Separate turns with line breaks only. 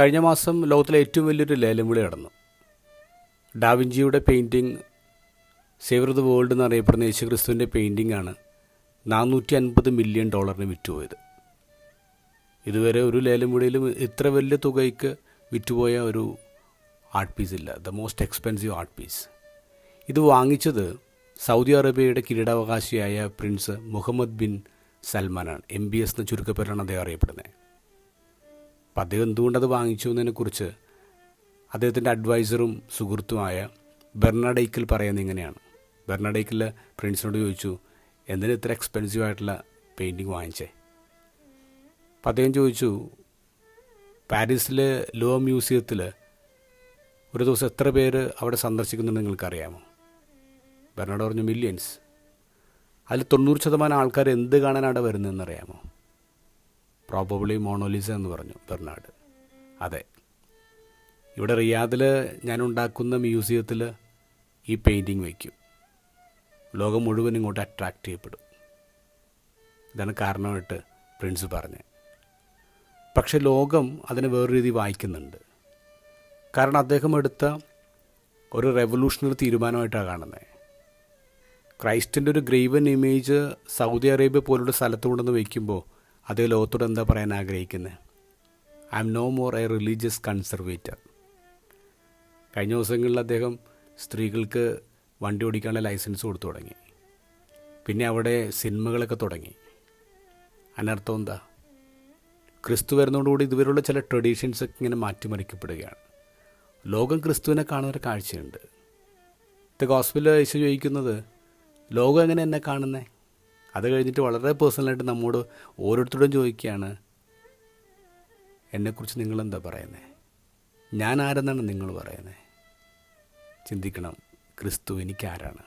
കഴിഞ്ഞ മാസം ലോകത്തിലെ ഏറ്റവും വലിയൊരു ലേലം വിളി നടന്നു. ഡാവിഞ്ചിയുടെ പെയിന്റിങ് സേവർ ദ വേൾഡ് എന്നറിയപ്പെടുന്ന യേശു ക്രിസ്തുവിന്റെ പെയിന്റിംഗ് ആണ് നാനൂറ്റി അൻപത് മില്യൺ ഡോളറിന് വിറ്റുപോയത്. ഇതുവരെ ഒരു ലേലം വിളിയിലും ഇത്ര വലിയ തുകയ്ക്ക് വിറ്റുപോയ ഒരു ആർട്ട് പീസ് ഇല്ല. The most expensive art piece. ഇത് വാങ്ങിച്ചത് സൗദി അറേബ്യയുടെ കിരീടാവകാശിയായ പ്രിൻസ് മുഹമ്മദ് ബിൻ സൽമാനാണ്. എം ബി എസ് എന്ന ചുരുക്കപ്പേരാണ് അദ്ദേഹം അറിയപ്പെടുന്നത്. അപ്പം അദ്ദേഹം എന്തുകൊണ്ടത് വാങ്ങിച്ചു എന്നതിനെക്കുറിച്ച് അദ്ദേഹത്തിന്റെ അഡ്വൈസറും സുഹൃത്തുമായ ബെർണാഡൈക്കൽ പറയുന്നത് ഇങ്ങനെയാണ്. ബെർണാഡൈക്കൽ പ്രിൻസിനോട് ചോദിച്ചു എന്തിനാ ഇത്ര എക്സ്പെൻസീവ് ആയിട്ടുള്ള പെയിന്റിങ് വാങ്ങിച്ചേ? അപ്പം അദ്ദേഹം ചോദിച്ചു പാരീസിലെ ലോ മ്യൂസിയത്തിൽ ഒരു ദിവസം എത്ര പേര് അവിടെ സന്ദർശിക്കുന്നുണ്ട് നിങ്ങൾക്കറിയാമോ? ബെർണാഡ് പറഞ്ഞു മില്യൻസ് അതിൽ തൊണ്ണൂറ് ശതമാനം ആൾക്കാർ എന്ത് കാണാനാണ് അവിടെ വരുന്നതെന്നറിയാമോ പ്രോബബിളി മോണോലിസ എന്ന് പറഞ്ഞു ബെർണാഡ്. അതെ. ഇവിടെ റിയാദിൽ ഞാൻ ഉണ്ടാക്കുന്ന മ്യൂസിയത്തിൽ ഈ പെയിന്റിങ് വയ്ക്കും. ലോകം മുഴുവൻ ഇങ്ങോട്ട് അട്രാക്റ്റ് ചെയ്യപ്പെടും. ഇതാണ് കാരണമായിട്ട് പ്രിൻസ് പറഞ്ഞത്. പക്ഷെ ലോകം അതിനെ വേറൊരു രീതി വായിക്കുന്നുണ്ട്. കാരണം അദ്ദേഹം എടുത്ത ഒരു റെവല്യൂഷണറി തീരുമാനമായിട്ടാണ് കാണുന്നത്. ക്രൈസ്റ്റിന്റെ ഒരു ഗ്രേവൻ ഇമേജ് സൗദി അറേബ്യ പോലുള്ള സ്ഥലത്ത് കൊണ്ടുവന്ന് വയ്ക്കുമ്പോൾ അതേ ലോകത്തോട് എന്താ പറയാൻ ആഗ്രഹിക്കുന്നത് I am no more a religious conservator കഴിഞ്ഞ ദിവസങ്ങളിൽ അദ്ദേഹം സ്ത്രീകൾക്ക് വണ്ടി ഓടിക്കാനുള്ള ലൈസൻസ് കൊടുത്തു തുടങ്ങി. പിന്നെ അവിടെ സിനിമകളൊക്കെ തുടങ്ങി. അതിനർത്ഥം എന്താ? ക്രിസ്തു വരുന്നതോടുകൂടി ഇതുവരെയുള്ള ചില ട്രഡീഷൻസ് ഒക്കെ ഇങ്ങനെ മാറ്റിമറിക്കപ്പെടുകയാണ്. ലോകം ക്രിസ്തുവിനെ കാണുന്ന ഒരു കാഴ്ചയുണ്ട്. ഇത് ഗോസ്പിൽ യേശു ചോദിക്കുന്നത് ലോകം എങ്ങനെ എന്നെ കാണുന്നേ? അത് കഴിഞ്ഞിട്ട് വളരെ പേഴ്സണലായിട്ട് നമ്മോട് ഓരോരുത്തരോടും ചോദിക്കുകയാണ് എന്നെക്കുറിച്ച് നിങ്ങളെന്താ പറയുന്നത് ഞാൻ ആരെന്നാണ് നിങ്ങൾ പറയുന്നത് ചിന്തിക്കണം ക്രിസ്തു എനിക്ക് ആരാണ്